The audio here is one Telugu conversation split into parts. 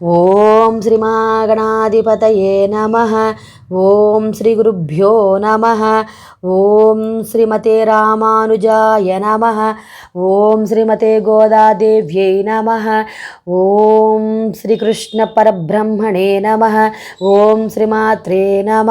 ఓం శ్రీమాగణాధిపతయే నమ. ఓం శ్రీ గురుభ్యో నమ. ఓం శ్రీమతే రామానుజాయ నమ. ఓం శ్రీమతే గోదాదేవ్యై నమ. ఓం శ్రీకృష్ణ పరబ్రహ్మణే నమ. ఓం శ్రీమాత్రే నమ.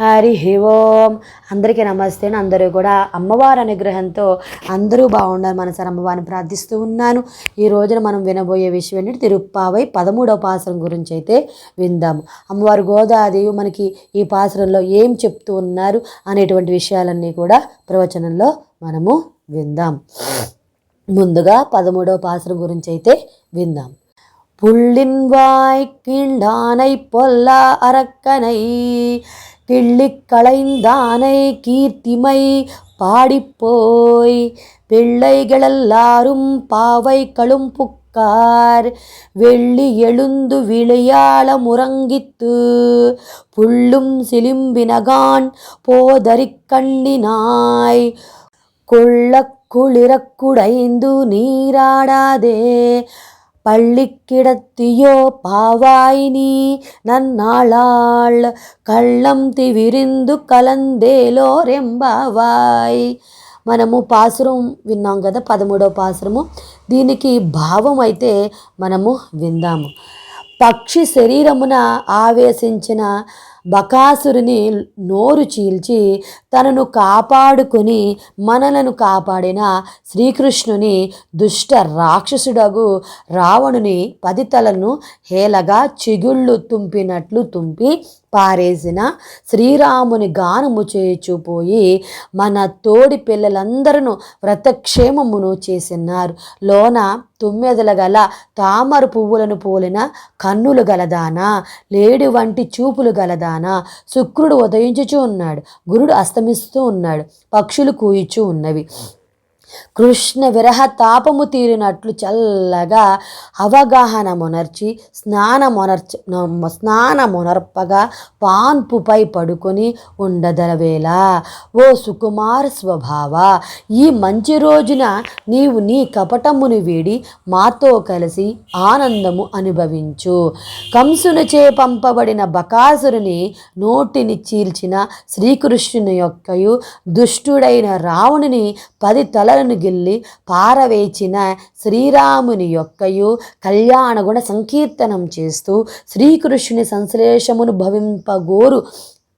హరి ఓం. అందరికీ నమస్తే అందరూ కూడా అమ్మవారి అనుగ్రహంతో అందరూ బాగుండాలి మనసారి అమ్మవారిని ప్రార్థిస్తూ ఉన్నాను. ఈ రోజున మనం వినబోయే విషయం ఏంటంటే తిరుప్పావై పదమూడవ పాసరం గురించి అయితే విందాము అమ్మవారు గోదాదేవి మనకి ఈ పాసరంలో ఏం చెప్తూ ఉన్నారు అనేటువంటి విషయాలన్నీ కూడా ప్రవచనంలో మనము విందాం ముందుగా పదమూడవ పాసరం గురించి అయితే విందాం புள்ளின்வாய் கீண்டானை பொல்லா அரக்கனை கிள்ளிக் களைந்தானை கீர்த்திமை பாடிப்போய் பிள்ளைகளெல்லாரும் பாவைகளும் கார். வெள்ளி எழுந்து விளையாள முறங்கித்து புள்ளும் சிலிம்பினகான் போதறிக்கண்ணினாய் கொள்ள குளிரக்குடைந்து நீராடாதே பள்ளி கிடத்தியோ பாவாய் நீ நன்னாளாள். கள்ளம் திவிரிந்து கலந்தேலோரெம்பாவாய் మనము పాసురం విన్నాం కదా పదమూడవ పాసురము. దీనికి భావం అయితే మనము విందాము. పక్షి శరీరమున ఆవేశించిన బకాసురుని నోరు చీల్చి తనను కాపాడుకొని మనలను కాపాడిన శ్రీకృష్ణుని దుష్ట రాక్షసుడగు రావణుని పదితలను హేలగా చిగుళ్ళు తుంపినట్లు తుంపి పారేసిన శ్రీరాముని గానము చేయుచుపోయి మన తోడి పిల్లలందరూ వ్రతక్షేమమును చేసినారు. లోన తుమ్మెదల గల తామర పువ్వులను పోలిన కన్నులు గలదానా? లేడి వంటి చూపులు గలదానా? శుక్రుడు ఉదయించుచూ ఉన్నాడు గురుడు అస్తమిస్తూ ఉన్నాడు పక్షులు కూయిచూ ఉన్నవి. కృష్ణ విరహ తాపము తీరినట్లు చల్లగా అవగాహన మొనర్చి స్నానమునర్చ స్నానమునర్పగా పాన్పుపై పడుకొని ఉండదలవేళ ఓ సుకుమార స్వభావ ఈ మంచి రోజున నీవు నీ కపటమును వీడి మాతో కలిసి ఆనందము అనుభవించు. కంసునిచే పంపబడిన బకాసురుని నోటిని చీల్చిన శ్రీకృష్ణుని యొక్కయు దుష్టుడైన రావణుని పది తల తలను గిల్లి పారవేచిన శ్రీరాముని యొక్కయు కళ్యాణగుణ సంకీర్తనం చేస్తూ శ్రీకృష్ణుని సంశ్లేషమును భవింపగోరు.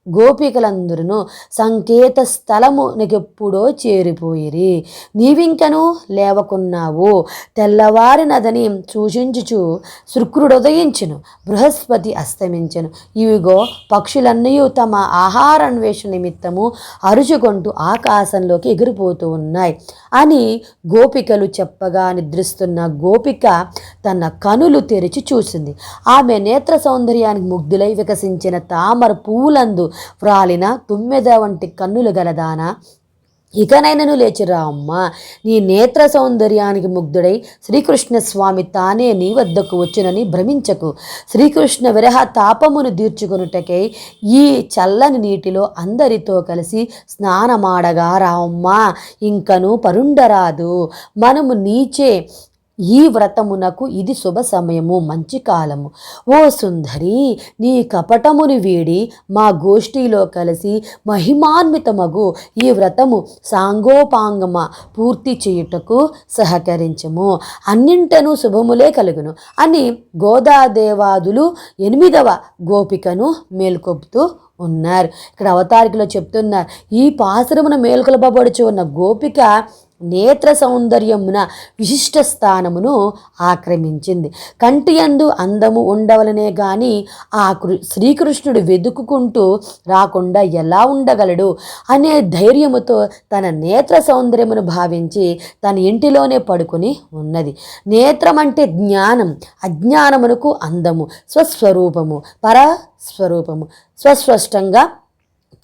గోపికలందరూ సంకేత స్థలమునకెప్పుడో చేరిపోయిరి. నీవింకను లేవకున్నావు. తెల్లవారినదని సూచించుచు శుక్రుడుదయించును. బృహస్పతి అస్తమించను. ఇవిగో పక్షులన్నీ తమ ఆహారాన్వేషణ నిమిత్తము అరుచుకుంటూ ఆకాశంలోకి ఎగిరిపోతూ ఉన్నాయి. అని గోపికలు చెప్పగా నిద్రిస్తున్న గోపిక తన కనులు తెరిచి చూసింది. ఆమె నేత్ర సౌందర్యానికి ముగ్ధులై వికసించిన తామర పువ్వులందు వ్రాలిన తుమ్మెద వంటి కన్నులు గలదానా? ఇకనైనను లేచిరా అమ్మా. నీ నేత్ర సౌందర్యానికి ముగ్ధుడై శ్రీకృష్ణ స్వామి తానే నీ వద్దకు వచ్చునని భ్రమించకు. శ్రీకృష్ణ విరహ తాపమును తీర్చుకొనుటకై ఈ చల్లని నీటిలో అందరితో కలిసి స్నానమాడగా రామ్మా ఇంకను పరుండరాదు. మనము నీచే. ఈ వ్రతమునకు ఇది శుభ సమయము మంచి కాలము. ఓ సుందరి నీ కపటముని వీడి మా గోష్ఠిలో కలిసి మహిమాన్వితమగు ఈ వ్రతము సాంగోపాంగమ పూర్తి చేయుటకు సహకరించము. అన్నింటను శుభములే కలుగును. అని గోదాదేవాదులు ఎనిమిదవ గోపికను మేల్కొపుతూ ఉన్నారు. ఇక్కడ అవతారికలో చెప్తున్నారు ఈ పాశ్రమున మేల్కొలపబడుచు ఉన్న గోపిక నేత్ర సౌందర్యమున విశిష్ట స్థానమును ఆక్రమించింది. కంటి అందు అందము ఉండవలనే గాని ఆ కృ శ్రీకృష్ణుడు వెతుకుకుంటూ రాకుండా ఎలా ఉండగలడు అనే ధైర్యముతో తన నేత్ర సౌందర్యమును భావించి తన ఇంటిలోనే పడుకుని ఉన్నది. నేత్రం అంటే జ్ఞానం అజ్ఞానమునకు అందము స్వస్వరూపము పరస్వరూపము స్వస్పష్టంగా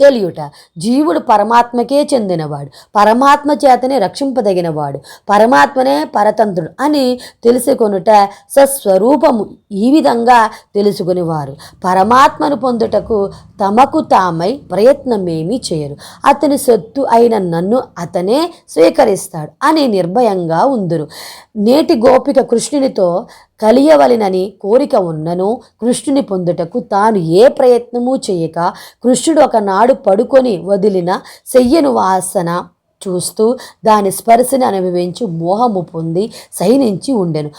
తెలియుట జీవుడు పరమాత్మకే చెందినవాడు. పరమాత్మ చేతనే రక్షింపదగినవాడు. పరమాత్మనే పరతంత్రుడు అని తెలుసుకొనుట సస్వరూపము. ఈ విధంగా తెలుసుకునేవారు. పరమాత్మను పొందుటకు తమకు తామై ప్రయత్నమేమీ చేయరు. అతని సొత్తు అయిన నన్ను అతనే స్వీకరిస్తాడు అని నిర్భయంగా ఉందురు. నేటి గోపిక కృష్ణునితో కలియవలెనని కోరిక ఉన్నను కృష్ణుని పొందుటకు తాను ఏ ప్రయత్నము చేయక కృష్ణుడు ఒకనాడు పడుకొని వదిలిన చెయ్యను వాసన చూస్తూ దాని స్పర్శని అనుభవించి మోహము పొంది సైనించి ఉండెను.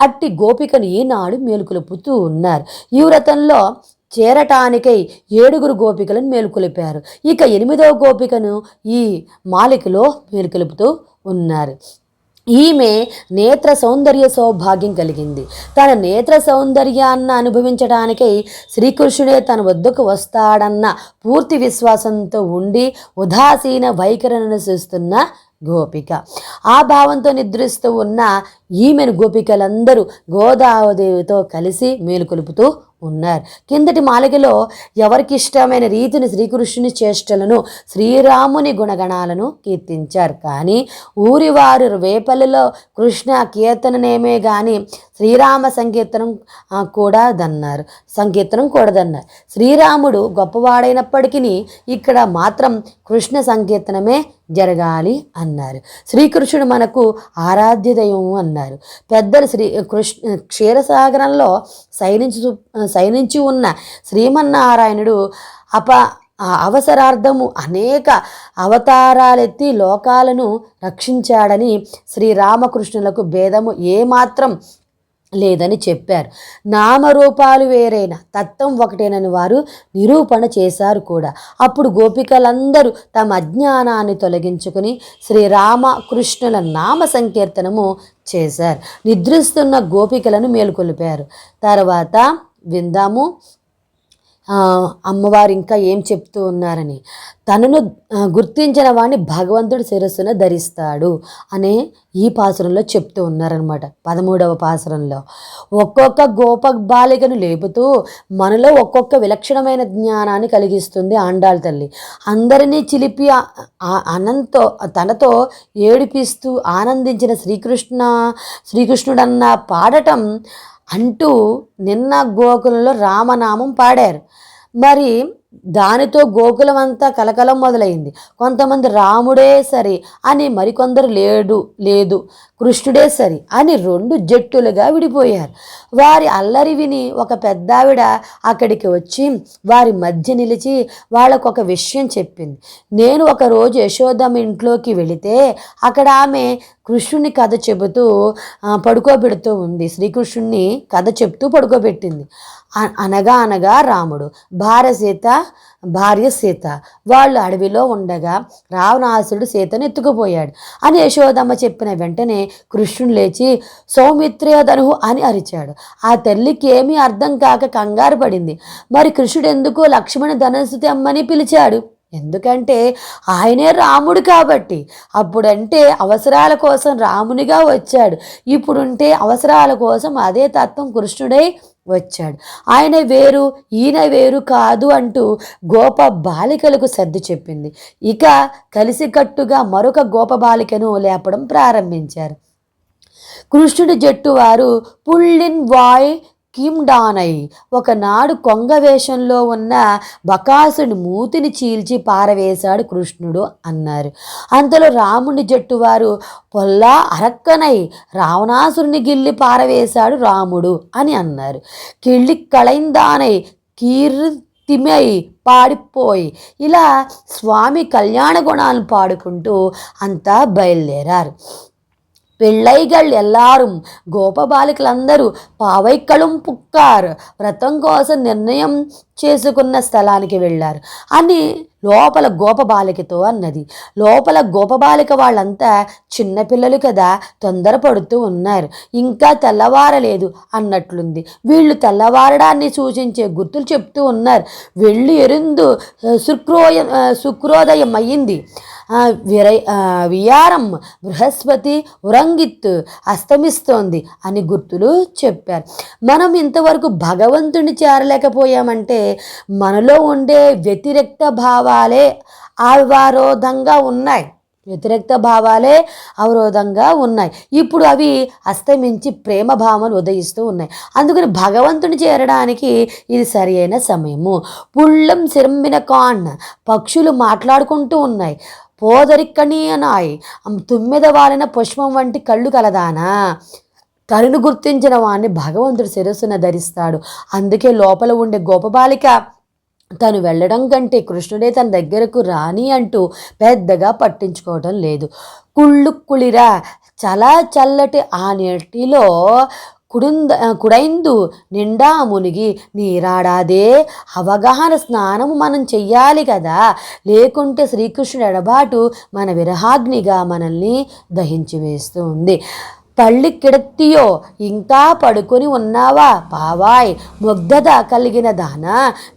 అట్టి గోపికను ఈనాడు మేలుకొలుపుతూ ఉన్నారు. ఈ వ్రతంలో చేరటానికై ఏడుగురు గోపికలను మేలుకొలిపారు. ఇక ఎనిమిదవ గోపికను ఈ మాలికలో మేలుకొలుపుతూ ఉన్నారు. ఈమె నేత్ర సౌందర్య సౌభాగ్యం కలిగింది. తన నేత్ర సౌందర్యాన్ని అనుభవించడానికై శ్రీకృష్ణుడే తన వద్దకు వస్తాడన్న పూర్తి విశ్వాసంతో ఉండి ఉదాసీన వైఖరిని చూస్తున్న గోపిక. ఆ భావంతో నిద్రిస్తూ ఉన్న ఈమెను గోపికలందరూ గోదావదేవితో కలిసి మేలుకొలుపుతూ ఉన్నారు. కిందటి మాలికలో ఎవరికి ఇష్టమైన రీతిని శ్రీకృష్ణుని చేష్టలను శ్రీరాముని గుణగణాలను కీర్తించారు. కానీ ఊరివారు వేపల్లిలో కృష్ణ కీర్తననేమే కానీ శ్రీరామ సంకీర్తనం కూడా దన్నారు. సంకీర్తనం కూడదన్నారు శ్రీరాముడు గొప్పవాడైనప్పటికీ ఇక్కడ మాత్రం కృష్ణ సంకీర్తనమే జరగాలి అన్నారు. శ్రీకృష్ణుడు మనకు ఆరాధ్య దైవం అన్నారు. పెద్దలు శ్రీ కృష్ణ క్షీరసాగరంలో శయనించు సైనించి ఉన్న శ్రీమన్నారాయణుడు అప అవసరార్థము అనేక అవతారాలెత్తి లోకాలను రక్షించాడని శ్రీరామకృష్ణులకు భేదము ఏమాత్రం లేదని చెప్పారు. నామరూపాలు వేరైన తత్వం ఒకటేనని వారు నిరూపణ చేశారు కూడా. అప్పుడు గోపికలందరూ తమ అజ్ఞానాన్ని తొలగించుకుని శ్రీరామకృష్ణుల నామ సంకీర్తనము చేశారు. నిద్రిస్తున్న గోపికలను మేలుకొలిపారు. తర్వాత విందాము. అమ్మవారు ఇంకా ఏం చెప్తూ ఉన్నారని. తనను గుర్తించిన వాడిని భగవంతుడు శిరస్సున ధరిస్తాడు అనే ఈ పాసురంలో చెప్తూ ఉన్నారనమాట పదమూడవ పాసురంలో. ఒక్కొక్క గోప బాలికను లేపుతూ మనలో ఒక్కొక్క విలక్షణమైన జ్ఞానాన్ని కలిగిస్తుంది ఆండాళ్ళ తల్లి. అందరినీ చిలిపి అనంతో తనతో ఏడిపిస్తూ ఆనందించిన శ్రీకృష్ణ శ్రీకృష్ణుడన్న పాడటం అంటూ నిన్న గోకులంలో రామనామం పాడారు. మరి దానితో గోకులం అంతా కలకలం మొదలైంది. కొంతమంది రాముడే సరి అని మరికొందరు లేడు లేదు కృష్ణుడే సరి అని రెండు జట్టులుగా విడిపోయారు. వారి అల్లరి విని ఒక పెద్దావిడ అక్కడికి వచ్చి వారి మధ్య నిలిచి వాళ్ళకు ఒక విషయం చెప్పింది. నేను ఒక రోజు యశోదమ్మ ఇంట్లోకి వెళితే అక్కడ ఆమె కృష్ణుని కథ చెబుతూ పడుకోబెడుతూ ఉంది. శ్రీకృష్ణుని కథ చెప్తూ పడుకోబెట్టింది. అనగా అనగా రాముడు. భార్య సీత భార్య సీత. వాళ్ళు అడవిలో ఉండగా రావణాసుడు సీతను ఎత్తుకుపోయాడు. అని యశోదమ్మ చెప్పిన వెంటనే కృష్ణుడు లేచి సౌమిత్రయధను అని అరిచాడు. ఆ తల్లికి ఏమీ అర్థం కాక కంగారు పడింది. మరి కృష్ణుడు ఎందుకు లక్ష్మణ ధనస్సు తెమ్మని పిలిచాడు? ఎందుకంటే ఆయనే రాముడు కాబట్టి. అప్పుడంటే అవసరాల కోసం రామునిగా వచ్చాడు. ఇప్పుడుంటే అవసరాల కోసం అదే తత్వం కృష్ణుడై వచ్చాడు. ఆయన వేరు ఈయన వేరు కాదు అంటూ గోప బాలికలకు సర్ది చెప్పింది. ఇక కలిసికట్టుగా మరొక గోప బాలికను లేపడం ప్రారంభించారు. కృష్ణుడి జట్టు వారు పుల్లిన్ వాయ్ కిమ్డానై ఒకనాడు కొంగ వేషంలో ఉన్న బకాసుని మూతిని చీల్చి పారవేశాడు కృష్ణుడు అన్నారు. అంతలో రాముని జట్టు వారు పొల్లా అరక్కనై రావణాసురుని గిల్లి పారవేశాడు రాముడు అని అన్నారు. కిళ్ళి కళైందానై కీర్తిమై పాడిపోయి ఇలా స్వామి కళ్యాణ గుణాలను పాడుకుంటూ అంతా బయలుదేరారు. పెళ్ళైగళ్ళు ఎల్లాரும் గోపబాలికలందరూ పావైక్కళం పుక్కారు. వ్రతం కోసం నిర్ణయం చేసుకున్న స్థలానికి వెళ్ళారు. అని లోపల గోపబాలికతో అన్నది. లోపల గోపబాలిక వాళ్ళంతా చిన్నపిల్లలు కదా తొందరపడుతూ ఉన్నారు. ఇంకా తెల్లవారలేదు అన్నట్లుంది. వీళ్ళు తెల్లవారడాన్ని సూచించే గుర్తులు చెప్తూ ఉన్నారు. వెళ్ళి ఎరిందు శుక్రోయ శుక్రోదయం అయ్యింది. విరై వియారం బృహస్పతి ఉరంగిత్ అస్తమిస్తోంది అని గుర్తులు చెప్పారు. మనం ఇంతవరకు భగవంతుని చేరలేకపోయామంటే మనలో ఉండే వ్యతిరేక్త భావాలే అవరోధంగా ఉన్నాయి. వ్యతిరేక్త భావాలే అవరోధంగా ఉన్నాయి. ఇప్పుడు అవి అస్తమించి ప్రేమ భావాలు ఉదయిస్తూ ఉన్నాయి. అందుకని భగవంతుని చేరడానికి ఇది సరి అయిన సమయము. పుళ్ళం సిరంబిన కాన్ పక్షులు మాట్లాడుకుంటూ ఉన్నాయి. పోదరిక్కనీయనాయ్. తుమ్మెద వాలిన పుష్పం వంటి కళ్ళు కలదానా? తనను గుర్తించిన వాణ్ణి భగవంతుడు శిరస్సున ధరిస్తాడు. అందుకే లోపల ఉండే గోపబాలిక తను వెళ్ళడం కంటే కృష్ణుడే తన దగ్గరకు రాని అంటూ పెద్దగా పట్టించుకోవడం లేదు. కుళ్ళు కుళిరా చాలా చల్లటి ఆ నీటిలో కుడుంద కుడైందు నిండా మునిగి నీరాడాదే అవగాహన స్నానము మనం చెయ్యాలి కదా లేకుంటే శ్రీకృష్ణుడు ఎడబాటు మన విరహాగ్నిగా మనల్ని దహించి వేస్తూ ఉంది తల్లి కిడత్తియో ఇంకా పడుకొని ఉన్నావా? పావాయ్ ముగ్ధత కలిగిన దాన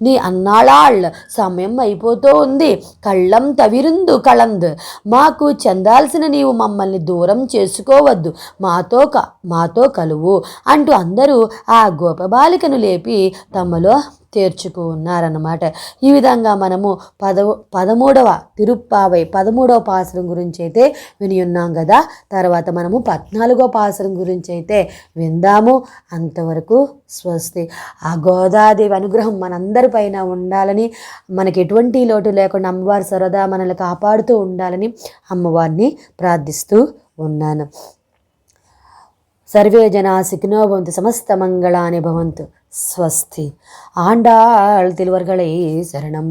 నీ అన్నాళాళ్ సమయం అయిపోతూ ఉంది కళ్ళం తవిరుందు కళంద్. మాకు చెందాల్సిన నీవు మమ్మల్ని దూరం చేసుకోవద్దు. మాతో క మాతో కలువు అంటూ అందరూ ఆ గోపబాలికను లేపి తమలో తీర్చుకున్నారన్నమాట ఈ విధంగా మనము పదవ పదమూడవ తిరుప్పావై పదమూడవ పాసరం గురించి అయితే విని ఉన్నాం కదా తర్వాత మనము పద్నాలుగో పాసరం గురించి అయితే విందాము. అంతవరకు స్వస్తి. ఆ గోదాదేవి అనుగ్రహం మనందరిపైన ఉండాలని మనకి ఎటువంటి లోటు లేకుండా అమ్మవారి సరదా మనల్ని కాపాడుతూ ఉండాలని అమ్మవారిని ప్రార్థిస్తూ ఉన్నాను. సర్వే జనా సిగ్నో భవంతు సమస్త మంగళాని భవంతు. స్వస్తి ఆండాళ్ తిరువర్గళై శరణం